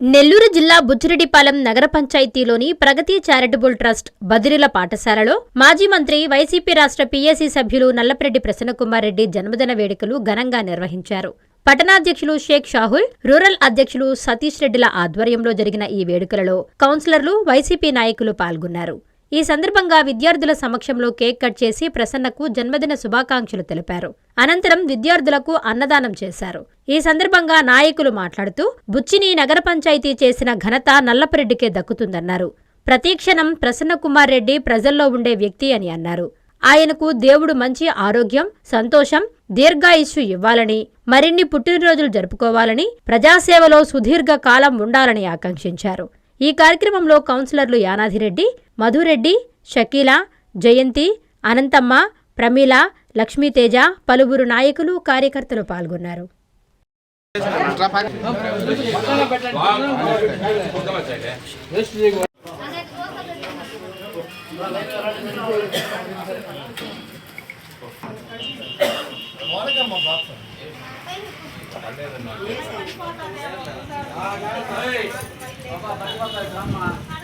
నెల్లూరు జిల్లా బుచ్చిరెడ్డిపాలెం నగర పంచాయతీలోని ప్రగతి charitable trust బదిరిల పాఠశాలలో మాజీ మంత్రి వైసీపీ రాష్ట్ర పీఏసీ సభ్యులు నల్లపరెడ్డి ప్రసన్నకుమార్ రెడ్డి జన్మదిన వేడుకలు ఘనంగా నిర్వహించారు. పట్టణాధ్యక్షులు షేక్ షాహుల్ రూరల్ అధ్యక్షులు సతీష్ రెడ్డిల ఆధ్వర్యంలో జరిగిన ఈ వేడుకలలో కౌన్సిలర్లు వైసీపీ నాయకులు పాల్గొన్నారు. ఈ సందర్భంగా విద్యార్థుల సమక్షంలో కేక్ కట్ చేసి ప్రసన్నకు జన్మదిన శుభాకాంక్షలు తెలిపారు. అనంతరం విద్యార్థులకు అన్నదానం చేశారు. ఈ సందర్భంగా నాయకులు మాట్లాడుతూ బుచ్చిని నగర పంచాయతీ చేసిన ఘనత నల్లపరెడ్డికే దక్కుతుందన్నారు. ప్రతీక్షణం ప్రసన్నకుమార్ రెడ్డి ప్రజల్లో ఉండే వ్యక్తి అని అన్నారు. ఆయనకు దేవుడు మంచి ఆరోగ్యం సంతోషం దీర్ఘాయుష్యు ఇవ్వాలని మరిన్ని పుట్టినరోజులు జరుపుకోవాలని ప్రజాసేవలో సుదీర్ఘ కాలం ఉండాలని ఆకాంక్షించారు. ఈ కార్యక్రమంలో కౌన్సిలర్లు యానాదిరెడ్డి మధురెడ్డి షకీల జయంతి అనంతమ్మ ప్రమీల లక్ష్మీతేజ పలువురు నాయకులు కార్యకర్తలు పాల్గొన్నారు.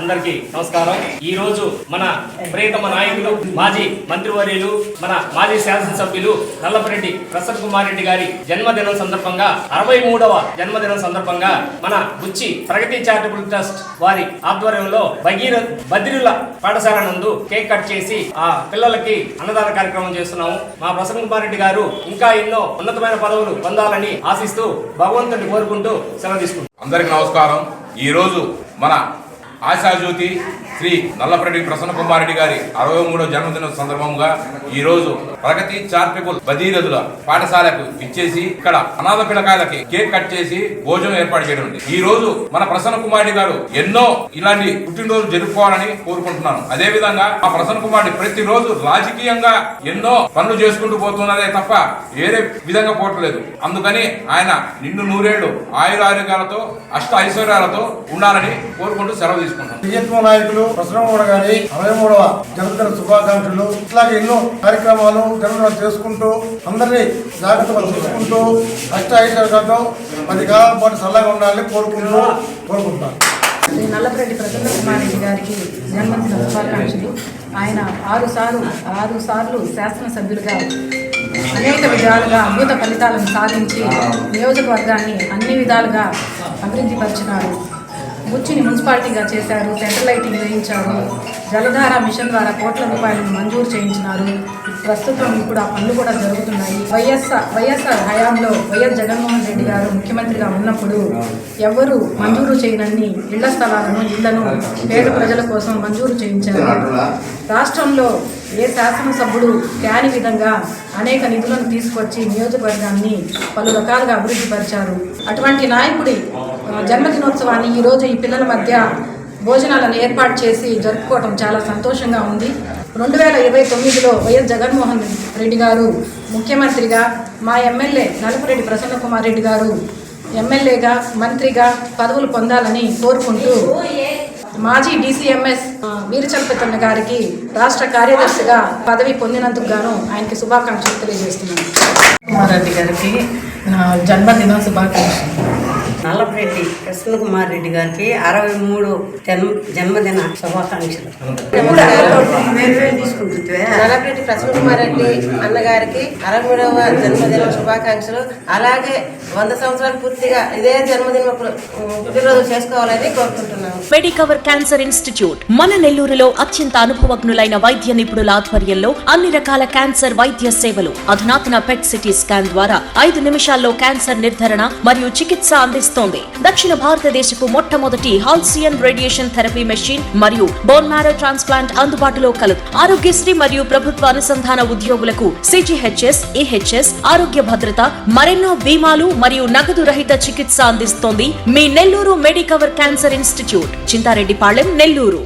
అందరికీ నమస్కారం. ఈ రోజు మన ప్రియతమ నాయకులు మాజీ మంత్రివర్యులు మన మాజీ శాసనసభ్యులు నల్లపరెడ్డి ప్రసన్న కుమార్ రెడ్డి గారి జన్మదినం సందర్భంగా అరవై మూడవ జన్మదినం సందర్భంగా మన బుచ్చి ప్రగతి చారిటబుల్ ట్రస్ట్ వారి ఆధ్వర్యంలో భగీర బద్రిల పాఠశాల నందు కేక్ కట్ చేసి ఆ పిల్లలకి అన్నదాన కార్యక్రమం చేస్తున్నాము. మా ప్రసన్న కుమార్ రెడ్డి గారు ఇంకా ఎన్నో ఉన్నతమైన పదవులు పొందాలని ఆశిస్తూ భగవంతుని కోరుకుంటూ సెలవు తీసుకుంటాం అందరికి నమస్కారం. ఈరోజు మన ఆశాజ్యోతి శ్రీ నల్లపరెడ్డి ప్రసన్న కుమారెడ్డి గారి అరవై మూడో జన్మదిన సందర్భంగా ఈ రోజు ప్రగతి చార్పికుల్ బదీరదుల పాఠశాలకు ఇచ్చేసి ఇక్కడ అనాథ పిల్లకాయలకి కేక్ కట్ చేసి భోజనం ఏర్పాటు చేయడం ఉంది. ఈ రోజు మన ప్రసన్న కుమారెడ్డి గారు ఎన్నో ఇలాంటి పుట్టినరోజు జరుపుకోవాలని కోరుకుంటున్నాను. అదే విధంగా ఆ ప్రసన్న కుమారెడ్డి ప్రతిరోజు రాజకీయంగా ఎన్నో పనులు చేసుకుంటూ పోతున్నదే తప్ప వేరే విధంగా పోవట్లేదు. అందుకని ఆయన నిండు నూరేళ్ళు ఆయురారోగ్యాలతో అష్ట ఐశ్వర్యాలతో ఉండాలని కోరుకుంటూ సెలవు తీసుకుంటాను బిజెపి నాయకులు ప్రసన్నగౌడ గారి అరవై మూడవ జన్మదిన శుభాకాంక్షలు ఇట్లాగే ఎన్నో కార్యక్రమాలు జన్మదినం చేసుకుంటూ అందరినీ జాగ్రత్తగా చూసుకుంటూ అష్ట ఐశ్వర్యాలతో పది కాలం పాటు చల్లగా ఉండాలని కోరుకుంటూ కోరుకుంటాను శ్రీ నల్లపరెడ్డి ప్రసన్న కుమారెడ్డి గారికి జన్మదిన శుభాకాంక్షలు. ఆయన ఆరు సార్లు ఆరు సార్లు శాసనసభ్యులుగా అనేక విధాలుగా అద్భుత ఫలితాలను సాధించి నియోజకవర్గాన్ని అన్ని విధాలుగా అభివృద్ధి పరిచినారు బుచ్చిని మున్సిపాలిటీగా చేశారు సెంట్రల్ లైటింగ్ వేయించారు. జలధార మిషన్ ద్వారా కోట్ల రూపాయలను మంజూరు చేయించినారు. ప్రస్తుతం ఇప్పుడు ఆ పనులు కూడా జరుగుతున్నాయి. వైఎస్ఆర్ వైఎస్ఆర్ హయాంలో వైఎస్ జగన్మోహన్ రెడ్డి గారు ముఖ్యమంత్రిగా ఉన్నప్పుడు ఎవరు మంజూరు చేయనన్ని ఇళ్ళ స్థలాలను ఇళ్ళను పేద ప్రజల కోసం మంజూరు చేయించారు. రాష్ట్రంలో ఏ శాసనసభ్యుడు కాని విధంగా అనేక నిధులను తీసుకొచ్చి నియోజకవర్గాన్ని పలు రకాలుగా అభివృద్ధి పరిచారు. అటువంటి నాయకుడి జన్మదినోత్సవాన్ని ఈరోజు ఈ పిల్లల మధ్య భోజనాలను ఏర్పాటు చేసి జరుపుకోవటం చాలా సంతోషంగా ఉంది. రెండు వేల ఇరవై తొమ్మిదిలో వైఎస్ జగన్మోహన్ రెడ్డి గారు ముఖ్యమంత్రిగా మా ఎమ్మెల్యే నలుపురెడ్డి ప్రసన్న కుమార్ రెడ్డి గారు ఎమ్మెల్యేగా మంత్రిగా పదవులు పొందాలని కోరుకుంటూ మాజీ డీసీఎంఎస్ వీరచలపతన్న గారికి రాష్ట్ర కార్యదర్శిగా పదవి పొందినందుకు గాను ఆయనకి శుభాకాంక్షలు తెలియజేస్తున్నాను. కుమార్ రెడ్డి గారికి నా జన్మదిన శుభాకాంక్షలు. నల్లపరెడ్డి ప్రసన్న కుమార్ రెడ్డి గారికి అరవై మూడు జన్మ జన్మదిన శుభాకాంక్షలు. నల్లపరెడ్డి ప్రసన్న కుమార్ రెడ్డి అన్నగారికి అరవై మూడవ జన్మదిన శుభాకాంక్షలు. అలాగే వంద సంవత్సరాలు పూర్తిగా ఇదే జన్మదిన పుట్టినరోజు చేసుకోవాలని కోరుకుంటున్నాము మెడికవర్ క్యాన్సర్ ఇన్స్టిట్యూట్ మన నెల్లూరులో అత్యంత అనుభవజ్ఞులైన వైద్య నిపుణుల ఆధ్వర్యంలో అన్ని రకాల క్యాన్సర్ వైద్య సేవలు అధునాతన పెట్ సిటీ స్కాన్ ద్వారా ఐదు నిమిషాల్లో క్యాన్సర్ నిర్ధారణ మరియు చికిత్స అందిస్తోంది దక్షిణ భారతదేశపు మొట్టమొదటి హాల్సియన్ రేడియేషన్ థెరపీ మెషిన్ మరియు బోన్ మ్యారో ట్రాన్స్ప్లాంట్ అందుబాటులో కలదు ఆరోగ్యశ్రీ మరియు ప్రభుత్వ అనుసంధాన ఉద్యోగులకు సిజిహెచ్ఎస్ ఈహెచ్ఎస్ ఆరోగ్య భద్రత మరెన్నో బీమాలు మరియు నగదు రహిత చికిత్స అందిస్తోంది మీ Nellore Medicover cancer institute. Chintareddypalem Nellore.